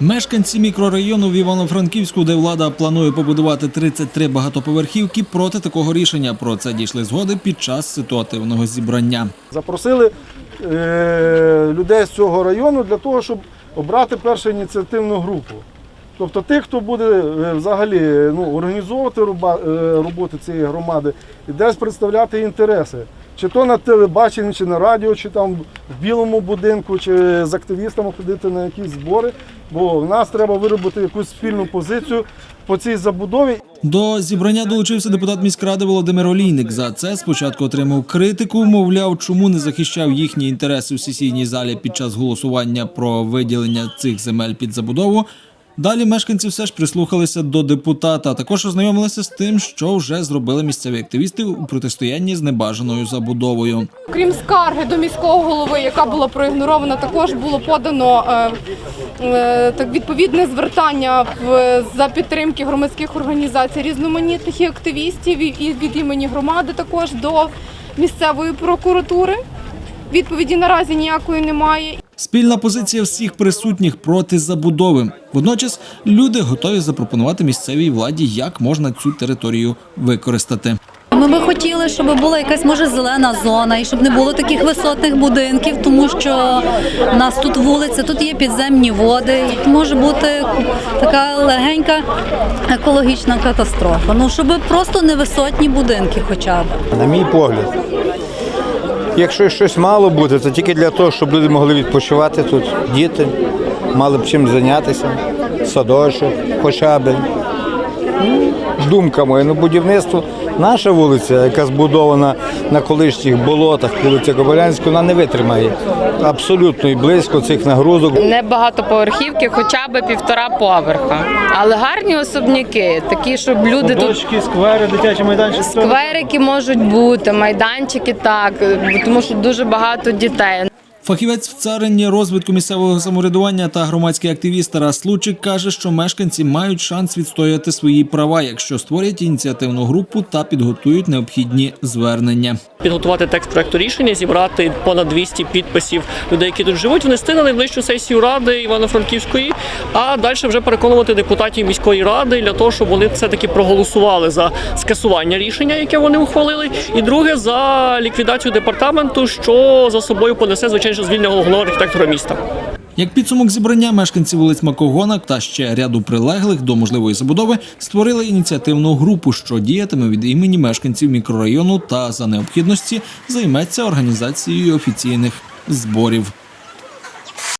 Мешканці мікрорайону в Івано-Франківську, де влада планує побудувати 33 багатоповерхівки, проти такого рішення. Про це дійшли згоди під час ситуативного зібрання. Запросили е, людей з цього району для того, щоб обрати першу ініціативну групу. Тобто тих, хто буде е, взагалі ну, організовувати е, роботу цієї громади і десь представляти інтереси. Чи то на телебаченні, чи на радіо, чи там в білому будинку, чи з активістами ходити на якісь збори. Бо в нас треба виробити якусь спільну позицію по цій забудові. До зібрання долучився депутат міськради Володимир Олійник. За це спочатку отримав критику, мовляв, чому не захищав їхні інтереси у сесійній залі під час голосування про виділення цих земель під забудову. Далі мешканці все ж прислухалися до депутата, а також ознайомилися з тим, що вже зробили місцеві активісти у протистоянні з небажаною забудовою. Крім скарги до міського голови, яка була проігнорована, також було подано е, е, так відповідне звертання за підтримки громадських організацій різноманітних активістів і від імені громади також до місцевої прокуратури. Відповіді наразі ніякої немає. Спільна позиція всіх присутніх проти забудови. Водночас люди готові запропонувати місцевій владі, як можна цю територію використати. Ми би хотіли, щоб була якась може зелена зона і щоб не було таких висотних будинків, тому що в нас тут вулиця, тут є підземні води. і Може бути така легенька екологічна катастрофа. Ну щоб просто невисотні будинки, хоча б. На мій погляд, якщо щось мало бути, то тільки для того, щоб люди могли відпочивати тут, діти мали б чим зайнятися, садочок, хоча б. Думка моя, ну будівництво, наша вулиця, яка збудована на колишніх болотах, вулиця Кобилянська, вона не витримає абсолютно і близько цих нагрузок. Не багатоповерхівки, хоча б півтора поверха. Але гарні особняки, такі, щоб люди тут Точки, сквери, дитячі майданчики. скверики можуть бути, майданчики так, тому що дуже багато дітей. Фахівець в царині розвитку місцевого самоврядування та громадський активіст Тарас Лучик каже, що мешканці мають шанс відстояти свої права, якщо створять ініціативну групу та підготують необхідні звернення. підготувати текст проекту рішення, зібрати понад 200 підписів людей, які тут живуть, внести на найближчу сесію ради Івано-Франківської, а далі вже переконувати депутатів міської ради для того, щоб вони все таки проголосували за скасування рішення, яке вони ухвалили, і друге за ліквідацію департаменту, що за собою понесе звичайно звільнення головного архітектора міста. Як підсумок зібрання, мешканці вулиць Макогона та ще ряду прилеглих до можливої забудови створили ініціативну групу, що діятиме від імені мешканців мікрорайону та за необхідності займеться організацією офіційних зборів.